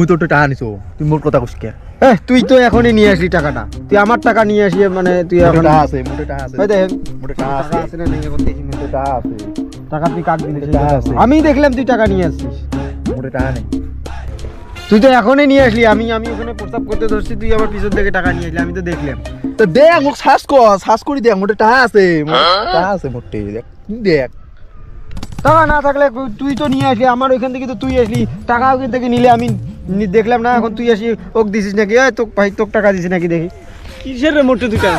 মুই তো টাকা আনিছো তুই মোর কথা কইস কে? এ তুই তো এখনই নিয়ে আসলি টাকাটা। তুই আমার টাকা নিয়ে আসি মানে তুই এখন টাকা আছে মোটে টাকা আছে। ওই দেখ মোটে টাকা আছে। না নেই এখন দেখি। মোটে টাকা আছে। টাকা তুই কাক দিলি টাকা আছে। আমি দেখলাম তুই টাকা নিয়ে আসছিস। মোটে টাকা নেই। তুই তো এখনই নিয়ে আসলি আমি আমি ওখানে প্রস্তাব করতে ধরছি তুই আমার পিছন থেকে টাকা নিয়ে আসলি আমি তো দেখলাম। তো দেখ মোক সার্চ কর সার্চ করে দেখ মোটে টাকা আছে। মোটে টাকা আছে মোটে দেখ দেখ। টাকা না থাকলে তুই তো নিয়ে আসলি আমার ওইখান থেকে তো তুই আসলি টাকা ওখান থেকে নিলে আমি দেখলাম না এখন তুই আসি ওক দিছিস নাকি? তোক ভাই তোক টাকা দিছিস নাকি দেখি। কিসের মোটে টাকা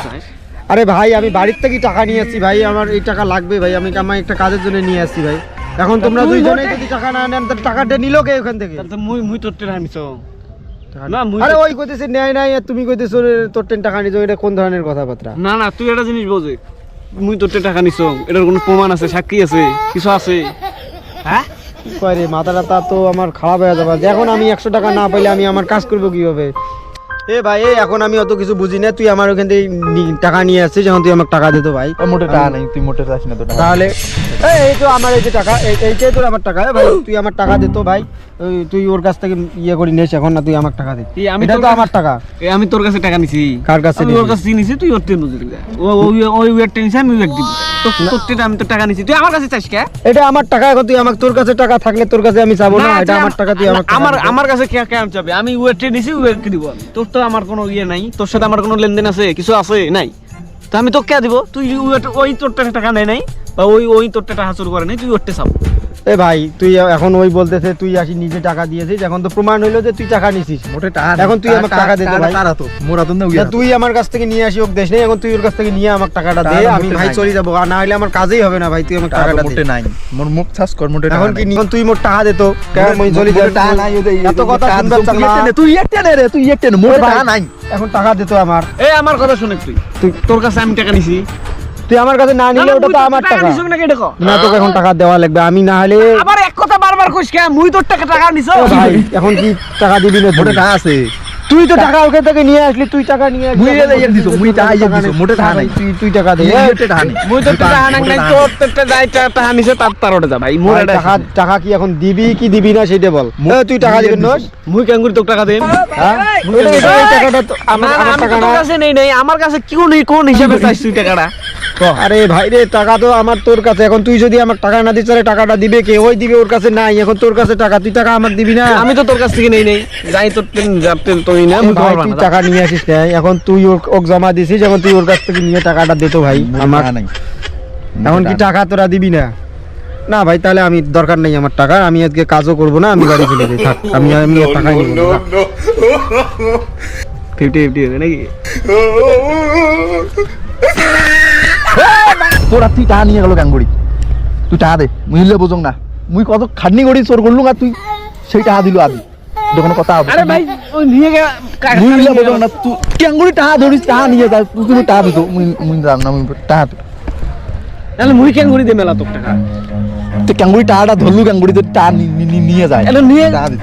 আরে ভাই আমি বাড়ির থেকে টাকা নিয়ে আসছি ভাই আমার এই টাকা লাগবে ভাই আমি আমার একটা কাজের জন্য নিয়ে আসছি ভাই। এখন তোমরা তুই দুইজনেই যদি টাকা না নেন তাহলে টাকাটা নিল কে ওখান থেকে? তাহলে মুই মুই তোর টেরা আনিছ। না, মুই- আরে ওই কইতেছে নেয় নাই আর তুমি কইতেছো তোর টেন টাকা নিছো এটা কোন ধরনের কথাবার্তা? না না তুই একটা জিনিস বোঝে মুই তোর টাকা নিছ এটার কোনো প্রমাণ আছে সাক্ষী আছে কিছু আছে? হ্যাঁ? কয় রে মাথাটা তা তো আমার খারাপ হয়ে যাবে। এখন আমি একশো টাকা না পাইলে আমি আমার কাজ করব কীভাবে? এ ভাই এই এখন আমি অত কিছু বুঝি না। তুই আমার ওখান থেকে টাকা নিয়ে আসছিস যখন তুই আমাকে টাকা দিত ভাই। মোটে টাকা নেই তুই মোটে চাস না তো তাহলে এই তো আমার এই যে টাকা এইটাই তোর আমার টাকা। ভাই তুই আমার টাকা দিত ভাই। তুই ওর কাছ থেকে ইয়ে করে নিস এখন না তুই আমার টাকা দে। আমি তো আমার টাকা। আমি তোর কাছে টাকা নিছি। কার কাছে ওর কাছে নিছি তুই ওর টেন বুঝলি ও ওই ওই ওয়েট টেনশন আমি ওয়েট দিব। আমি তো টাকা নিছি। তুই আমার কাছে চাইস কে? এটা আমার টাকা তুই আমাকে তোর কাছে টাকা থাকলে তোর কাছে আমি চাবো না। এটা আমার টাকা তুই আমার আমার দিবি। আমার কাছে কে কেমন চাবে? আমি ওয়েট নিছি ওয়েট দিব তোর তো আমার কোনো ইয়ে নাই। তোর সাথে আমার কোনো লেনদেন আছে কিছু আছে? নাই। তো আমি তোকে দিব? তুই ওই- তোর টাকা নেয় নাই বা ওই ওই তোর টাকা চুরি করে নাই তুই ওরটে চাপ। এ ভাই তুই এখন ওই বলতেছে তুই আসি নিজে টাকা দিয়েছিস এখন তো প্রমাণ হইল যে তুই টাকা নিছিস। মোটে টাকা এখন তুই আমাকে টাকা দে ভাই। তারা তো মোরা তো না তুই আমার কাছ থেকে নিয়ে আসি ওক দেশ নেই এখন তুই ওর কাছ থেকে নিয়ে আমাকে টাকাটা দে আমি ভাই চলে যাব আর না হলে আমার কাজেই হবে না ভাই তুই আমাকে টাকাটা মোটে দে। নাই। মোর মুখ চাষ কর মোটে টাকা এখন কি নাই। এখন তুই মোর টাকা দে তো কেমন মই চলে মোটে টাকা নাই ওই এত কথা টাকা শুনবার চালা। তুই একটা নে, তুই একটা নে রে তুই একটা নে ভাই, টাকা নাই। এখন টাকা দে তো আমার। এ আমার কথা শুনে তুই। তুই তোর কাছে আমি টাকা নিছি। তুই আমার কাছে না নিলে ওটা তো আমার টাকা? না তোকে এখন টাকা দেওয়া লাগবে। আমি না হলে আবার এক কথা বারবার কইস কে? মুই তোর টাকা টাকা নিছো ভাই এখন কি টাকা দিবি না তুই? টাকা আছে। তুই তো টাকা ওখান থেকে নিয়ে আসলি তুই টাকা নিয়ে আসলি। মুই এলে ইয়ে বলছিস মুই টাকা ইয়ে টাকা দিছো, নেই। মোটে টাকা নাই। তুই তুই টাকা দে। এই মোটে টাকা নেই। মুই তোর টাকা আনাং নাই টাকা তোর তোরটা যাই টাকা নিছে তার তার ওটা যা ভাই মোর টাকা টাকা কি এখন দিবি কি দিবি না সেটা বল। তুই টাকা দিবি না মুই কেন করে তোর টাকা দেন হ্যাঁ? এই টাকাটা তো আমার না, না, আমার টাকা কাছে নেই নাই। আমার কাছে কি নেই কোন হিসাবে চাইছ তুই টাকাটা? আরে ভাই রে টাকা তো আমার তোর কাছে এখন তুই যদি আমার টাকা না দিস তাহলে টাকাটা দিবে কে ওই দিবে ওর কাছে নাই এখন তোর কাছে টাকা তুই টাকা আমার দিবি না আমি তো তোর কাছ থেকে নেই নেই যাই তোর ট্রেন তুই না ভাই তুই টাকা নিয়ে আসিস না এখন তুই ওর- ওকে জমা দিছিস এখন তুই ওর কাছ থেকে নিয়ে টাকাটা দে তো ভাই আমার নাই এখন কি টাকা তোরা দিবি না না ভাই তাহলে আমি দরকার নেই আমার টাকা আমি আজকে কাজও করব না আমি বাড়ি চলে যাই থাক আমি আমি টাকা নিব না ফিফটি ফিফটি হবে নাকি তোরা তুই টাকা নিয়ে গেল গাঙ্গুড়ি। তুই টাকা দে মুই হিলে বুঝং না। মুই কত খাটনি করি চোর করলুম আর তুই সেই টাকা দিলু আদি। যখন কথা হবে আরে ভাই নিয়ে না তুই গাঙ্গুড়ি টাকা ধরিস টাকা নিয়ে যা তুই তুমি টাকা দিত মুই মুই না মুই টাকা। তাহলে মুই করে দে মেলা তোর টাকা। গাঙ্গুড়ি ধরলু গাঙ্গুড়ি তো নি- নি- নি- নিয়ে যায়। নিয়ে দিত।